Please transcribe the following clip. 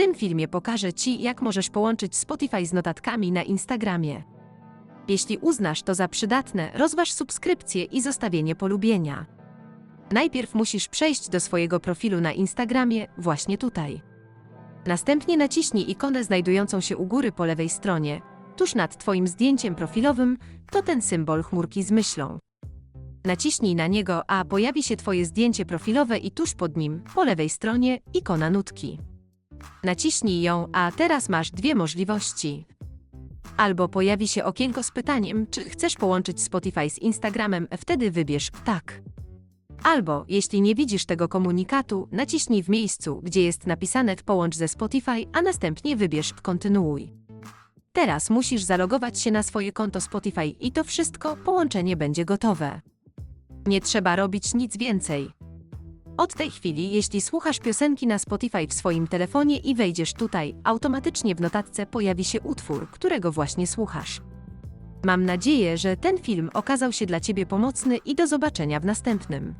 tym filmie pokażę Ci, jak możesz połączyć Spotify z notatkami na Instagramie. Jeśli uznasz to za przydatne, rozważ subskrypcję i zostawienie polubienia. Najpierw musisz przejść do swojego profilu na Instagramie, właśnie tutaj. Następnie naciśnij ikonę znajdującą się u góry po lewej stronie, tuż nad Twoim zdjęciem profilowym, to ten symbol chmurki z myślą. Naciśnij na niego, a pojawi się Twoje zdjęcie profilowe i tuż pod nim, po lewej stronie, ikona nutki. Naciśnij ją, a teraz masz dwie możliwości. Albo pojawi się okienko z pytaniem, czy chcesz połączyć Spotify z Instagramem, wtedy wybierz tak. Albo, jeśli nie widzisz tego komunikatu, naciśnij w miejscu, gdzie jest napisane połącz ze Spotify, a następnie wybierz kontynuuj. Teraz musisz zalogować się na swoje konto Spotify i to wszystko, połączenie będzie gotowe. Nie trzeba robić nic więcej. Od tej chwili, jeśli słuchasz piosenki na Spotify w swoim telefonie i wejdziesz tutaj, automatycznie w notatce pojawi się utwór, którego właśnie słuchasz. Mam nadzieję, że ten film okazał się dla Ciebie pomocny i do zobaczenia w następnym.